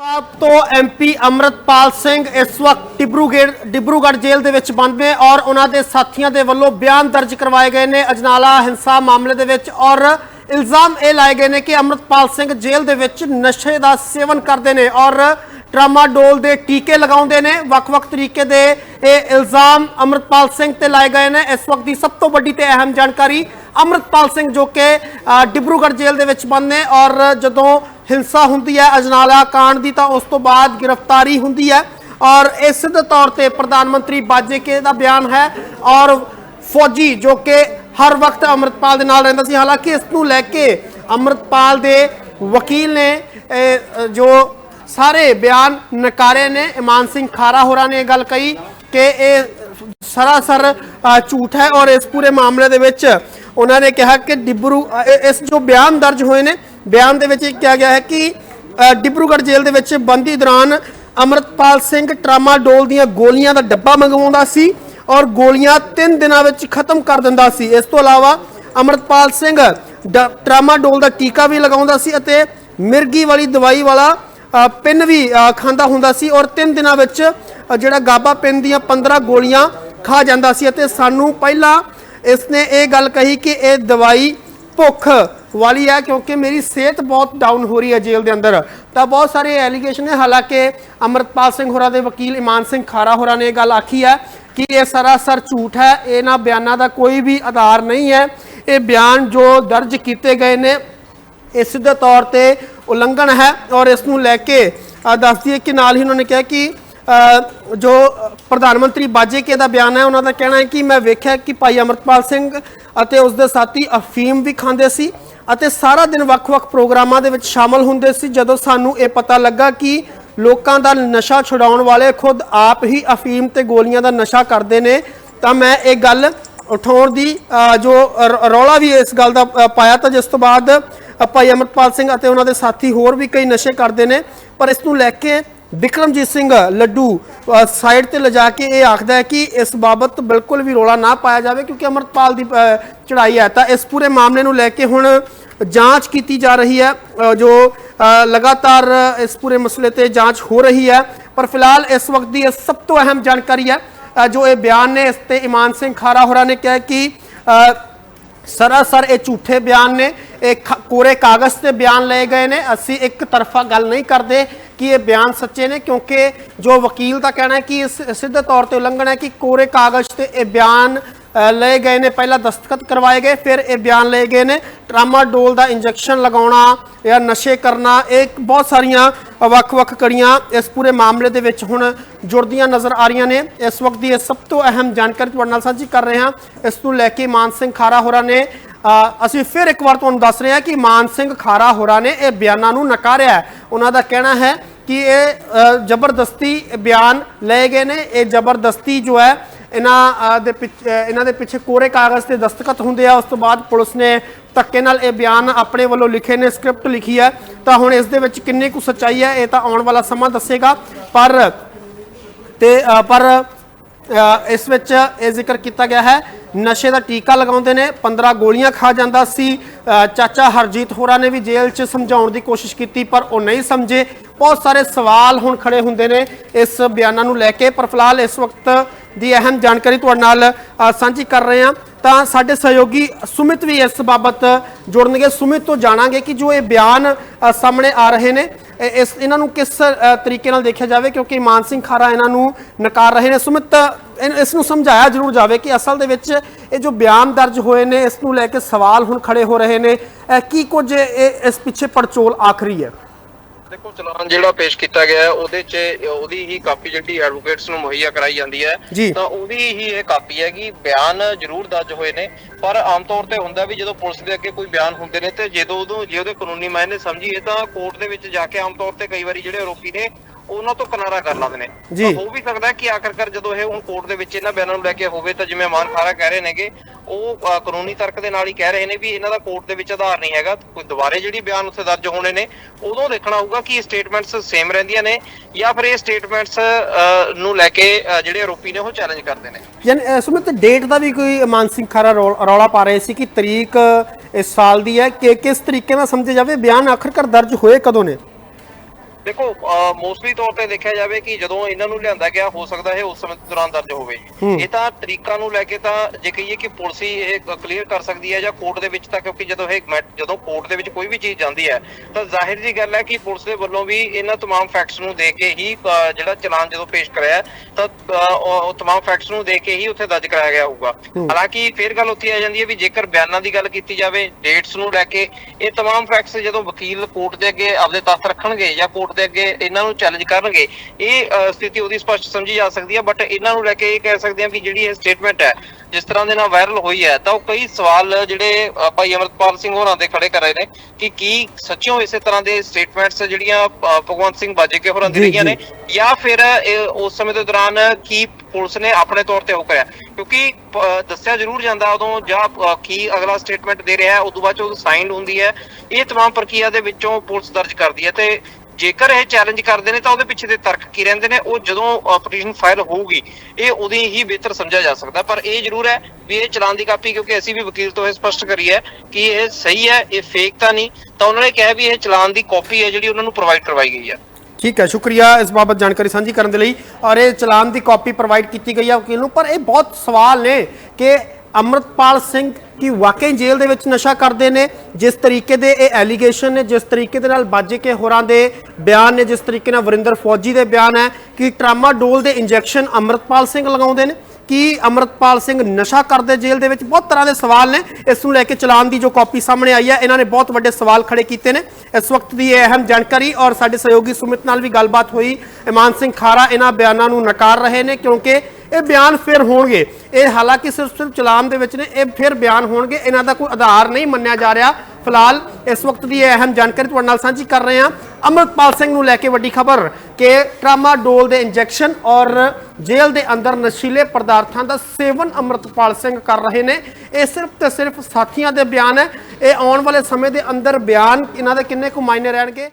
ਸਾਹਿਬ ਤੋਂ ਐਮਪੀ ਅਮਰਤਪਾਲ ਸਿੰਘ ਇਸ ਵਕਤ ਡਿਬਰੂਗੜ੍ਹ ਡਿਬਰੂਗੜ੍ਹ ਜੇਲ੍ਹ ਦੇ ਵਿੱਚ ਬੰਦ ਨੇ ਔਰ ਉਹਨਾਂ ਦੇ ਸਾਥੀਆਂ ਦੇ ਵੱਲੋਂ ਬਿਆਨ ਦਰਜ ਕਰਵਾਏ ਗਏ ਨੇ। ਅਜਨਾਲਾ ਹਿੰਸਾ ਮਾਮਲੇ ਦੇ ਵਿੱਚ ਔਰ ਇਲਜ਼ਾਮ ਇਹ ਲਾਏ ਗਏ ਨੇ ਕਿ ਅਮਰਤਪਾਲ ਸਿੰਘ ਜੇਲ੍ਹ ਦੇ ਵਿੱਚ ਨਸ਼ੇ ਦਾ ਸੇਵਨ ਕਰਦੇ ਨੇ ਔਰ ਟਰਾਮਾਡੋਲ ਦੇ ਟੀਕੇ ਲਗਾਉਂਦੇ ਨੇ। ਵੱਖ-ਵੱਖ ਤਰੀਕੇ ਦੇ ਇਹ ਇਲਜ਼ਾਮ ਅਮਰਤਪਾਲ ਸਿੰਘ ਤੇ ਲਾਏ ਗਏ ਨੇ। ਇਸ ਵਕਤ ਦੀ ਸਭ ਤੋਂ ਵੱਡੀ ਤੇ ਅਹਿਮ ਜਾਣਕਾਰੀ ਅਮਰਤਪਾਲ ਸਿੰਘ ਜੋ ਕਿ ਅ, ਡਿਬਰੂਗੜ੍ਹ ਜੇਲ੍ਹ ਦੇ ਵਿੱਚ ਬੰਦ ਨੇ ਔਰ ਜਦੋਂ ਹਿੰਸਾ ਹੁੰਦੀ ਹੈ, ਅਜਨਾਲਾ ਕਾਂਡ ਦੀ ਤਾਂ ਉਸ ਤੋਂ ਬਾਅਦ ਗ੍ਰਿਫਤਾਰੀ ਹੁੰਦੀ ਹੈ ਔਰ ਇਹ ਸਿੱਧੇ ਤੌਰ ਤੇ ਪ੍ਰਧਾਨ ਮੰਤਰੀ ਬਾਜੇਕੇ ਦਾ ਬਿਆਨ ਹੈ ਔਰ ਫੌਜੀ ਜੋ ਕਿ ਹਰ ਵਕਤ ਅਮਰਤਪਾਲ ਦੇ ਨਾਲ ਰਹਿੰਦਾ ਸੀ, ਹਾਲਾਂਕਿ ਇਸ ਨੂੰ ਲੈ ਕੇ ਅਮਰਤਪਾਲ ਦੇ ਵਕੀਲ ਨੇ ਜੋ ਸਾਰੇ ਬਿਆਨ ਨਕਾਰੇ ਨੇ, ਇਮਾਨ ਸਿੰਘ ਖਾਰਾ ਹੋਰਾਂ ਨੇ ਇਹ ਗੱਲ ਕਹੀ ਕਿ ਇਹ ਸਰਾਸਰ ਝੂਠ ਹੈ ਔਰ ਇਸ ਪੂਰੇ ਮਾਮਲੇ ਦੇ ਵਿੱਚ ਉਹਨਾਂ ਨੇ ਕਿਹਾ ਕਿ ਡਿਬਰੂ ਇਸ ਜੋ ਬਿਆਨ ਦਰਜ ਹੋਏ ਨੇ ਬਿਆਨ ਦੇ ਵਿੱਚ ਇਹ ਕਿਹਾ ਗਿਆ ਹੈ ਕਿ ਡਿਬਰੂਗੜ੍ਹ ਜੇਲ੍ਹ ਦੇ ਵਿੱਚ ਬੰਦੀ ਦੌਰਾਨ ਅਮਰਤਪਾਲ ਸਿੰਘ ਟਰਾਮਾਡੋਲ ਦੀਆਂ ਗੋਲੀਆਂ ਦਾ ਡੱਬਾ ਮੰਗਵਾਉਂਦਾ ਸੀ ਔਰ ਗੋਲੀਆਂ 3 ਦਿਨਾਂ ਵਿੱਚ ਖਤਮ ਕਰ ਦਿੰਦਾ ਸੀ। ਇਸ ਤੋਂ ਇਲਾਵਾ ਅਮਰਤਪਾਲ ਸਿੰਘ ਡ- ਟਰਾਮਾਡੋਲ ਦਾ ਟੀਕਾ ਵੀ ਲਗਾਉਂਦਾ ਸੀ ਅਤੇ ਮਿਰਗੀ ਵਾਲੀ ਦਵਾਈ ਵਾਲਾ ਪਿੰਨ ਵੀ ਖਾਂਦਾ ਹੁੰਦਾ ਸੀ ਔਰ 3 ਦਿਨਾਂ ਵਿੱਚ ਜਿਹੜਾ ਗਾਬਾ ਪਿੰਨ ਦੀਆਂ 15 ਗੋਲੀਆਂ ਖਾ ਜਾਂਦਾ ਸੀ ਅਤੇ ਸਾਨੂੰ ਪਹਿਲਾਂ ਇਸ ਨੇ ਇਹ ਗੱਲ ਕਹੀ ਕਿ ਇਹ ਦਵਾਈ ਭੁੱਖ ਵਾਲੀ ਹੈ ਕਿਉਂਕਿ ਮੇਰੀ ਸਿਹਤ ਬਹੁਤ ਡਾਊਨ ਹੋ ਰਹੀ ਹੈ ਜੇਲ੍ਹ ਦੇ ਅੰਦਰ। ਤਾਂ ਬਹੁਤ ਸਾਰੇ ਐਲੀਗੇਸ਼ਨ ਨੇ, ਹਾਲਾਂਕਿ ਅਮਰਤਪਾਲ ਸਿੰਘ ਹੋਰਾਂ ਦੇ ਵਕੀਲ ਇਮਾਨ ਸਿੰਘ ਖਾਰਾ ਹੋਰਾਂ ਨੇ ਇਹ ਗੱਲ ਆਖੀ ਹੈ ਕਿ ਇਹ ਸਾਰਾ ਸਰ ਝੂਠ ਹੈ ਇਹਨਾਂ ਬਿਆਨਾਂ ਦਾ ਕੋਈ ਵੀ ਆਧਾਰ ਨਹੀਂ ਹੈ। ਇਹ ਬਿਆਨ ਜੋ ਦਰਜ ਕੀਤੇ ਗਏ ਨੇ ਇਹ ਸਿੱਧੇ ਤੌਰ ਤੇ ਉਲੰਘਣ ਹੈ ਔਰ ਇਸ ਨੂੰ ਲੈ ਕੇ ਦੱਸਦੀ ਦੱਸ ਕਿ ਨਾਲ ਹੀ ਉਹਨਾਂ ਨੇ ਕਿਹਾ ਕਿ ਜੋ ਪ੍ਰਧਾਨ ਮੰਤਰੀ ਬਾਜੇਕੇ ਦਾ ਬਿਆਨ ਹੈ, ਉਹਨਾਂ ਦਾ ਕਹਿਣਾ ਹੈ ਕਿ ਮੈਂ ਵੇਖਿਆ ਕਿ ਭਾਈ ਅਮਰਤਪਾਲ ਸਿੰਘ ਅਤੇ ਉਸ ਦੇ ਸਾਥੀ ਅਫੀਮ ਵੀ ਖਾਂਦੇ ਸੀ। ਅਤੇ ਸਾਰਾ ਦਿਨ ਵੱਖ-ਵੱਖ ਪ੍ਰੋਗਰਾਮਾਂ ਦੇ ਵਿੱਚ ਸ਼ਾਮਲ ਹੁੰਦੇ ਸੀ, ਜਦੋਂ ਸਾਨੂੰ ਇਹ ਪਤਾ ਲੱਗਾ ਕਿ ਲੋਕਾਂ ਦਾ ਨਸ਼ਾ ਛੁਡਾਉਣ ਵਾਲੇ ਖੁਦ ਆਪ ਹੀ ਅਫੀਮ ਤੇ ਗੋਲੀਆਂ ਦਾ ਨਸ਼ਾ ਕਰਦੇ ਨੇ। ਤਾਂ ਮੈਂ ਇਹ ਗੱਲ ਉਠਾਉਣ ਦੀ ਜੋ ਰ- ਰੌਲਾ ਵੀ ਇਸ ਗੱਲ ਦਾ ਪਾਇਆ ਤਾਂ ਜਿਸ ਤੋਂ ਬਾਅਦ ਭਾਈ ਅਮਰਪਾਲ ਸਿੰਘ ਅਤੇ ਉਹਨਾਂ ਦੇ ਸਾਥੀ ਹੋਰ ਵੀ ਕਈ ਨਸ਼ੇ ਕਰਦੇ ਨੇ। ਪਰ ਇਸ ਨੂੰ ਲੈ ਕੇ ਵਿਕਰਮਜੀਤ ਸਿੰਘ ਲੱਡੂ ਸਾਈਡ ਤੇ ਲਿਜਾ ਕੇ ਇਹ ਆਖਦਾ ਹੈ ਕਿ ਇਸ ਬਾਬਤ ਬਿਲਕੁਲ ਵੀ ਰੌਲਾ ਨਾ ਪਾਇਆ ਜਾਵੇ ਕਿਉਂਕਿ ਅਮਰਪਾਲ ਦੀ ਅ, ਚੜ੍ਹਾਈ ਹੈ। ਤਾਂ ਇਸ ਪੂਰੇ ਮਾਮਲੇ ਨੂੰ ਲੈ ਕੇ ਹੁਣ ਜਾਂਚ ਕੀਤੀ ਜਾ ਰਹੀ ਹੈ ਜੋ ਲਗਾਤਾਰ ਇਸ ਪੂਰੇ ਮਸਲੇ ਤੇ ਜਾਂਚ ਹੋ ਰਹੀ ਹੈ। ਪਰ ਫਿਲਹਾਲ ਇਸ ਵਕਤ ਦੀ ਇਹ ਸਭ ਤੋਂ ਅਹਿਮ ਜਾਣਕਾਰੀ ਹੈ ਜੋ ਇਹ ਬਿਆਨ ਨੇ ਇਸ ਤੇ ਇਮਾਨ ਸਿੰਘ ਖਾਰਾ ਹੋਰਾਂ ਨੇ ਕਿਹਾ ਕਿ ਸਰਾਸਰ ਇਹ ਝੂਠੇ ਬਿਆਨ ਨੇ ਇਹ ਖ- ਕੋਰੇ ਕਾਗਜ਼ ਤੇ ਬਿਆਨ ਲਏ ਗਏ ਨੇ। ਅਸੀਂ ਇੱਕ ਤਰਫਾ ਗੱਲ ਨਹੀਂ ਕਰਦੇ। ਕਿ ਇਹ ਬਿਆਨ ਸੱਚੇ ਨੇ, ਕਿਉਂਕਿ ਜੋ ਵਕੀਲ ਦਾ ਕਹਿਣਾ ਹੈ ਕਿ ਇਸ ਸਿੱਧੇ ਤੌਰ ਤੇ ਉਲੰਘਣਾ ਹੈ ਕਿ ਕੋਰੇ ਕਾਗਜ਼ ਤੇ ਇਹ ਬਿਆਨ ਲਏ ਗਏ ਨੇ, ਪਹਿਲਾਂ ਦਸਤਖਤ ਕਰਵਾਏ ਗਏ, ਫਿਰ ਇਹ ਬਿਆਨ ਲਏ ਗਏ ਨੇ। ਟਰਾਮਾਡੋਲ ਦਾ ਇੰਜੈਕਸ਼ਨ ਲਗਾਉਣਾ ਜਾਂ ਨਸ਼ੇ ਕਰਨਾ, ਇਹ ਬਹੁਤ ਸਾਰੀਆਂ ਵੱਖ-ਵੱਖ ਕੜੀਆਂ ਇਸ ਪੂਰੇ ਮਾਮਲੇ ਦੇ ਵਿੱਚ ਹੁਣ ਜੁੜਦੀਆਂ ਨਜ਼ਰ ਆ ਰਹੀਆਂ ਨੇ। ਇਸ ਵਕਤ ਦੀ ਇਹ ਸਭ ਤੋਂ ਅਹਿਮ ਜਾਣਕਾਰੀ ਤੁਹਾਡੇ ਨਾਲ ਸਾਂਝੀ ਕਰ ਰਹੇ ਹਾਂ। ਇਸ ਨੂੰ ਲੈ ਕੇ ਮਾਨ ਸਿੰਘ ਖਾਰਾ ਹੋਰਾਂ ਨੇ ਅਸੀਂ ਫਿਰ ਇੱਕ ਵਾਰ ਤੁਹਾਨੂੰ ਦੱਸ ਰਹੇ ਹਾਂ ਕਿ ਮਾਨ ਸਿੰਘ ਖਾਰਾ ਹੋਰਾਂ ਨੇ ਇਹ ਬਿਆਨਾਂ ਨੂੰ ਨਕਾਰਿਆ ਹੈ। ਉਹਨਾਂ ਦਾ ਕਹਿਣਾ ਹੈ ਕਿ ਇਹ ਜ਼ਬਰਦਸਤੀ ਬਿਆਨ ਲਏ ਗਏ ਨੇ। ਇਹ ਜ਼ਬਰਦਸਤੀ ਜੋ ਹੈ, ਇਹਨਾਂ ਦੇ ਪਿੱਛੇ ਇਹਨਾਂ ਦੇ ਪਿੱਛੇ ਕੋਰੇ ਕਾਗਜ਼ ਤੇ ਦਸਤਖਤ ਹੁੰਦੇ ਆ। ਉਸ ਤੋਂ ਬਾਅਦ ਪੁਲਿਸ ਨੇ ਧੱਕੇ ਨਾਲ ਇਹ ਬਿਆਨ ਆਪਣੇ ਵੱਲੋਂ ਲਿਖੇ ਨੇ, ਸਕ੍ਰਿਪਟ ਲਿਖੀ ਹੈ। ਤਾਂ ਹੁਣ ਇਸ ਦੇ ਵਿੱਚ ਕਿੰਨੀ ਕੁ ਸੱਚਾਈ ਹੈ, ਇਹ ਤਾਂ ਆਉਣ ਵਾਲਾ ਸਮਾਂ ਦੱਸੇਗਾ। ਪਰ, ਤੇ ਪਰ ਇਸ ਵਿੱਚ ਇਹ ਜ਼ਿਕਰ ਕੀਤਾ ਗਿਆ ਹੈ, ਨਸ਼ੇ ਦਾ ਟੀਕਾ ਲਗਾਉਂਦੇ ਨੇ 15 ਗੋਲੀਆਂ ਖਾ ਜਾਂਦਾ ਸੀ। ਚਾਚਾ ਹਰਜੀਤ ਹੋਰਾਂ ਨੇ ਵੀ ਜੇਲ੍ਹ 'ਚ ਸਮਝਾਉਣ ਦੀ ਕੋਸ਼ਿਸ਼ ਕੀਤੀ, ਪਰ ਉਹ ਨਹੀਂ ਸਮਝੇ। ਬਹੁਤ ਸਾਰੇ ਸਵਾਲ ਹੁਣ ਖੜੇ ਹੁੰਦੇ ਨੇ ਇਸ ਬਿਆਨਾਂ ਨੂੰ ਲੈ ਕੇ। ਪਰ ਫਿਲਹਾਲ ਇਸ ਵਕਤ ਦੀ ਅਹਿਮ ਜਾਣਕਾਰੀ ਤੁਹਾਡੇ ਨਾਲ ਸਾਂਝੀ ਕਰ ਰਹੇ ਹਾਂ। ਤਾਂ ਸਾਡੇ ਸਹਿਯੋਗੀ ਸੁਮਿਤ ਵੀ ਇਸ ਬਾਬਤ ਜੁੜਨਗੇ। ਸੁਮਿਤ ਤੋਂ ਜਾਣਾਂਗੇ ਕਿ ਜੋ ਇਹ ਬਿਆਨ ਸਾਹਮਣੇ ਆ ਰਹੇ ਨੇ। ਇਸ ਇਹਨਾਂ ਨੂੰ ਕਿਸ ਤਰੀਕੇ ਨਾਲ ਦੇਖਿਆ ਜਾਵੇ ਕਿਉਂਕਿ ਮਾਨ ਸਿੰਘ ਖਾਰਾ ਇਹਨਾਂ ਨੂੰ ਨਕਾਰ ਰਹੇ ਨੇ। ਸੁਮਿਤ ਇਨ- ਇਸ ਨੂੰ ਸਮਝਾਇਆ ਜ਼ਰੂਰ ਜਾਵੇ ਕਿ ਅਸਲ ਦੇ ਵਿੱਚ ਇਹ ਜੋ ਬਿਆਨ ਦਰਜ ਹੋਏ ਨੇ, ਇਸ ਨੂੰ ਲੈ ਕੇ ਸਵਾਲ ਹੁਣ ਖੜੇ ਹੋ ਰਹੇ ਨੇ। ਕੀ ਕੁਝ ਇਹ, ਇਸ ਪਿੱਛੇ ਪੜਚੋਲ ਆਖਰੀ ਹੈ? ਦੇਖੋ ਚਲਾਨ ਜਿਹੜਾ ਪੇਸ਼ ਕੀਤਾ ਗਿਆ ਹੈ ਉਹਦੇ 'ਚ ਉਹਦੀ ਹੀ ਕਾਪੀ ਜਿਹੜੀ ਐਡਵੋਕੇਟਸ ਨੂੰ ਮੁਹੱਈਆ ਕਰਾਈ ਜਾਂਦੀ ਜੀ। ਹੈ ਤਾਂ ਉਹਦੀ ਹੀ ਇਹ ਕਾਪੀ ਹੈ ਕਿ ਬਿਆਨ ਜ਼ਰੂਰ ਦਰਜ ਹੋਏ ਨੇ ਪਰ ਆਮ ਤੌਰ ਤੇ ਹੁੰਦਾ ਵੀ ਜਦੋਂ ਪੁਲਿਸ ਦੇ ਅੱਗੇ ਕੋਈ ਬਿਆਨ ਹੁੰਦੇ ਨੇ ਤੇ ਜਦੋਂ ਉਦੋਂ ਜੇ ਉਹਦੇ ਕਾਨੂੰਨੀ ਮਾਇਨੇ ਸਮਝੀਏ ਤਾਂ ਕੋਰਟ ਦੇ ਵਿੱਚ ਜਾ ਕੇ ਆਮ ਤੌਰ ਤੇ ਕਈ ਵਾਰੀ ਜਿਹੜੇ ਆਰੋਪੀ ਨੇ ਉਹਨਾਂ ਤੋਂ ਕਿਨਾਰਾ ਕਰ ਲੈਂਦੇ ਨੇ। ਜੀ। ਹੋ ਵੀ ਸਕਦਾ ਹੈ ਕਿ ਆਖਰਕਾਰ ਜਦੋਂ ਇਹ ਹੁਣ ਕੋਰਟ ਦੇ ਵਿੱਚ ਇਹਨਾਂ ਬਿਆਨਾਂ ਨੂੰ ਲੈ ਕੇ ਹੋਵੇ ਤਾਂ ਜਿਵੇਂ ਮਾਨ ਖਾਰਾ ਕਹਿ ਰਹੇ ਨੇਗੇ ਉਹ ਕਾਨੂੰਨੀ ਤਰਕ ਦੇ ਨਾਲ ਹੀ ਕਹਿ ਰਹੇ ਨੇ ਵੀ ਇਹਨਾਂ ਦਾ ਕੋਰਟ ਦੇ ਵਿੱਚ ਆਧਾਰ ਨਹੀਂ ਹੈਗਾ। ਕੋਈ ਦੁਬਾਰੇ ਜਿਹੜੀ ਬਿਆਨ ਉੱਥੇ ਦਰਜ ਹੋਣੇ ਨੇ ਉਦੋਂ ਦੇਖਣਾ ਹੋਊਗਾ ਕਿ ਇਹ ਸਟੇਟਮੈਂਟਸ ਸੇਮ ਰਹਿੰਦੀਆਂ ਨੇ ਜਾਂ ਫਿਰ ਇਹ ਸਟੇਟਮੈਂਟਸ ਨੂੰ ਲੈ ਕੇ ਜਿਹੜੇ ਆਰੋਪੀ ਨੇ ਉਹ ਚੈਲੰਜ ਕਰਦੇ ਨੇ। ਯਾਨੀ ਸੁਮਿਤ ਡੇਟ ਦਾ ਵੀ ਕੋਈ ਮਾਨ ਸਿੰਘ ਖਾਰਾ ਰੌਲਾ ਪਾ ਰਹੇ ਸੀ ਕਿ ਤਰੀਕ ਇਸ ਸਾਲ ਦੀ ਹੈ। ਕਿ ਕਿਸ ਤਰੀਕੇ ਨਾਲ ਸਮਝੇ ਜਾਵੇ? ਬਿਆਨ ਆਖਰਕਾਰ ਦਰਜ ਹੋਏ ਕਦੋਂ ਨੇ? ਦੇਖੋ ਮੋਸਟਲੀ ਤੌਰ ਤੇ ਦੇਖਿਆ ਜਾਵੇ ਕਿ ਜਦੋਂ ਇਹਨਾਂ ਨੂੰ ਲਿਆਂਦਾ ਗਿਆ ਹੋ ਸਕਦਾ ਹੈ ਉਸ ਸਮੇਂ ਦੌਰਾਨ ਦਰਜ ਹੋਵੇ ਇਹ ਤਾਂ ਤਰੀਕਾ ਨੂੰ ਲੈ ਕੇ ਤਾਂ ਜੇ ਕਹੀਏ ਕਿ ਪੁਲਿਸ ਹੀ ਇਹ ਕਲੀਅਰ ਕਰ ਸਕਦੀ ਹੈ ਜਾਂ ਕੋਰਟ ਦੇ ਵਿੱਚ ਤਾਂ ਕਿਉਂਕਿ ਜਦੋਂ ਇਹ ਮੈਟ- ਜਦੋਂ ਕੋਰਟ ਦੇ ਵਿੱਚ ਕੋਈ ਵੀ ਚੀਜ਼ ਜਾਂਦੀ ਹੈ ਤਾਂ ਜ਼ਾਹਿਰ ਜੀ ਗੱਲ ਹੈ ਕਿ ਪੁਲਿਸ ਦੇ ਵੱਲੋਂ ਵੀ ਇਹਨਾਂ तमाम ਫੈਕਟਸ ਨੂੰ ਦੇਖ ਕੇ ਹੀ ਅ, ਜਿਹੜਾ ਚਲਾਨ ਜਦੋਂ ਪੇਸ਼ ਕਰਾਇਆ ਤਾਂ ਅ, ਉਹ ਉਹ तमाम ਫੈਕਟਸ ਨੂੰ ਦੇਖ ਕੇ ਹੀ ਉੱਥੇ ਦਰਜ ਕਰਾਇਆ ਗਿਆ ਹੋਊਗਾ ਹਾਲਾਂਕਿ ਫਿਰ ਗੱਲ ਉੱਥੇ ਆ ਜਾਂਦੀ ਹੈ ਵੀ ਜੇਕਰ ਬਿਆਨਾਂ ਦੀ ਗੱਲ ਕੀਤੀ ਜਾਵੇ ਡੇਟਸ ਨੂੰ ਲੈ ਕੇ ਇਹ तमाम ਫੈਕਟਸ ਜਦੋਂ ਵਕੀਲ ਕੋਰਟ ਦੇ ਅੱਗੇ ਆਪਦੇ ਤੱਥ ਰੱਖਣਗੇ ਜਾਂ ਕੋਰਟ ਦੇ ਅੱਗੇ ਇਹਨਾਂ ਨੂੰ ਚੈਲੰਜ ਕਰਨਗੇ ਇਹ ਅ, ਸਥਿਤੀ ਉਹਦੀ ਸਪਸ਼ਟ ਸਮਝੀ ਜਾ ਸਕਦੀ ਹੈ ਬਟ ਇਹਨਾਂ ਨੂੰ ਲੈ ਕੇ ਇਹ ਕਹਿ ਸਕਦੇ ਹਾਂ ਵੀ ਜਿਹੜੀ ਇਹ ਸਟੇਟਮੈਂਟ ਹੈ ਜਿਸ ਤਰ੍ਹਾਂ ਦੇ ਨਾਲ ਵਾਇਰਲ ਹੋਈ ਹੈ ਤਾਂ ਉਹ ਕਈ ਸਵਾਲ ਜਿਹੜੇ ਅ, ਭਾਈ ਅਮਰਪਾਲ ਸਿੰਘ ਹੋਰਾਂ ਦੇ ਖੜੇ ਕਰ ਰਹੇ ਨੇ ਕਿ ਕੀ ਸੱਚਿਓ ਇਸੇ ਤਰ੍ਹਾਂ ਦੇ ਸਟੇਟਮੈਂਟਸ ਜਿਹੜੀਆਂ ਅ, ਭਗਵੰਤ ਸਿੰਘ ਬਾਜੇਕੇ ਹੋਰਾਂ ਦੀ ਜੀ, ਰਹੀਆਂ ਨੇ ਜੀ। ਜਾਂ ਫਿਰ ਇਹ ਉਸ ਸਮੇਂ ਦੇ ਦੌਰਾਨ ਕੀ ਪੁਲਿਸ ਨੇ ਆਪਣੇ ਤੌਰ ਤੇ ਉਹ ਕਰਿਆ ਕਿਉਂਕਿ ਪ- ਦੱਸਿਆ ਜ਼ਰੂਰ ਜਾਂਦਾ ਉਦੋਂ ਜਾਂ ਅ, ਕੀ ਅਗਲਾ ਸਟੇਟਮੈਂਟ ਦੇ ਰਿਹਾ ਹੈ ਉਦੋਂ ਬਾਅਦ ਚ ਉਹ ਸਾਈਨਡ ਹੁੰਦੀ ਹੈ ਇਹ तमाम ਪ੍ਰਕਿਰਿਆ ਦੇ ਵਿੱਚੋਂ ਪੁਲਿਸ ਦਰਜ ਕਰਦੀ ਹੈ ਤੇ ਜੇਕਰ ਇਹ ਚੈਲੰਜ ਕਰਦੇ ਨੇ ਤਾਂ ਉਹਦੇ ਪਿੱਛੇ ਦੇ ਤਰਕ ਕੀ ਰਹਿੰਦੇ ਨੇ, ਉਹ ਜਦੋਂ ਪਟੀਸ਼ਨ ਫਾਈਲ ਹੋਊਗੀ, ਇਹ ਉਦੋਂ ਹੀ ਬਿਹਤਰ ਸਮਝਿਆ ਜਾ ਸਕਦਾ। ਪਰ ਇਹ ਜ਼ਰੂਰ ਹੈ ਵੀ ਇਹ ਚਲਾਨ ਦੀ ਕਾਪੀ, ਕਿਉਂਕਿ ਅਸੀਂ ਵੀ ਵਕੀਲ ਤੋਂ ਇਹ ਸਪਸ਼ਟ ਕਰੀ ਹੈ ਕਿ ਇਹ ਸਹੀ ਹੈ, ਇਹ ਫੇਕ ਤਾਂ ਨਹੀਂ। ਤਾਂ ਉਹਨਾਂ ਨੇ ਕਿਹਾ ਵੀ ਇਹ ਚਲਾਨ ਦੀ ਕਾਪੀ ਹੈ ਜਿਹੜੀ ਉਹਨਾਂ ਨੂੰ ਪ੍ਰੋਵਾਈਡ ਕਰਵਾਈ ਗਈ ਹੈ। ਠੀਕ ਹੈ, ਸ਼ੁਕਰੀਆ ਇਸ ਬਾਬਤ ਜਾਣਕਾਰੀ ਸਾਂਝੀ ਕਰਨ ਦੇ ਲਈ। ਔਰ ਇਹ ਚਲਾਨ ਦੀ ਕਾਪੀ ਪ੍ਰੋਵਾਈਡ ਕੀਤੀ ਗਈ ਹੈ ਵਕੀਲ ਨੂੰ। ਪਰ ਇਹ ਬਹੁਤ ਸਵਾਲ ਨੇ ਕਿ ਅਮਰਤਪਾਲ ਸਿੰਘ ਕਿ ਵਾਕਈ ਜੇਲ੍ਹ ਦੇ ਵਿੱਚ ਨਸ਼ਾ ਕਰਦੇ ਨੇ? ਜਿਸ ਤਰੀਕੇ ਦੇ ਇਹ ਐਲੀਗੇਸ਼ਨ ਨੇ, ਜਿਸ ਤਰੀਕੇ ਦੇ ਨਾਲ ਬਾਜੇ ਕੇ ਹੋਰਾਂ ਦੇ ਬਿਆਨ ਨੇ, ਜਿਸ ਤਰੀਕੇ ਨਾਲ ਵਰਿੰਦਰ ਫੌਜੀ ਦੇ ਬਿਆਨ ਹੈ, ਕਿ ਟਰਾਮਾਡੋਲ ਦੇ ਇੰਜੈਕਸ਼ਨ ਅਮਰਤਪਾਲ ਸਿੰਘ ਲਗਾਉਂਦੇ ਨੇ? ਕਿ ਅਮਰਤਪਾਲ ਸਿੰਘ ਨਸ਼ਾ ਕਰਦੇ ਜੇਲ੍ਹ ਦੇ ਵਿੱਚ? ਬਹੁਤ ਤਰ੍ਹਾਂ ਦੇ ਸਵਾਲ ਨੇ। ਇਸ ਨੂੰ ਲੈ ਕੇ ਚਲਾਨ ਦੀ ਜੋ ਕਾਪੀ ਸਾਹਮਣੇ ਆਈ ਹੈ, ਇਹਨਾਂ ਨੇ ਬਹੁਤ ਵੱਡੇ ਸਵਾਲ ਖੜੇ ਕੀਤੇ ਨੇ। ਇਸ ਵਕਤ ਦੀ ਇਹ ਅਹਿਮ ਜਾਣਕਾਰੀ ਔਰ ਸਾਡੇ ਸਹਿਯੋਗੀ ਸੁਮਿਤ ਨਾਲ ਵੀ ਗੱਲਬਾਤ ਹੋਈ। ਇਮਾਨ ਸਿੰਘ ਖਾਰਾ ਇਹਨਾਂ ਬਿਆਨਾਂ ਨੂੰ ਨਕਾਰ ਰਹੇ ਨੇ ਕਿਉਂਕਿ ਇਹ ਬਿਆਨ ਫਿਰ ਹੋਣਗੇ। ਇਹ ਹਾਲਾਂਕਿ ਸਿਰਫ ਸਿਰਫ ਚਲਾਮ ਦੇ ਵਿੱਚ ਨੇ, ਇਹ ਫਿਰ ਬਿਆਨ ਹੋਣਗੇ। ਇਹਨਾਂ ਦਾ ਕੋਈ ਆਧਾਰ ਨਹੀਂ ਮੰਨਿਆ ਜਾ ਰਿਹਾ। ਫਿਲਹਾਲ ਇਸ ਵਕਤ ਦੀ ਇਹ ਅਹਿਮ ਜਾਣਕਾਰੀ ਤੁਹਾਡੇ ਨਾਲ ਸਾਂਝੀ ਕਰ ਰਹੇ ਹਾਂ। ਅਮਰਤਪਾਲ ਸਿੰਘ ਨੂੰ ਲੈ ਕੇ ਵੱਡੀ ਖਬਰ ਕਿ ਟਰਾਮਾਡੋਲ ਦੇ ਇੰਜੈਕਸ਼ਨ ਔਰ ਜੇਲ੍ਹ ਦੇ ਅੰਦਰ ਨਸ਼ੀਲੇ ਪਦਾਰਥਾਂ ਦਾ ਸੇਵਨ ਅਮਰਤਪਾਲ ਸਿੰਘ ਕਰ ਰਹੇ ਨੇ। ਇਹ ਸਿਰਫ ਤੇ ਸਿਰਫ ਸਾਥੀਆਂ ਦੇ ਬਿਆਨ ਹੈ। ਇਹ ਆਉਣ ਵਾਲੇ ਸਮੇਂ ਦੇ ਅੰਦਰ ਬਿਆਨ ਇਹਨਾਂ ਦੇ ਕਿੰਨੇ ਕੁ ਮਾਇਨੇ ਰਹਿਣਗੇ?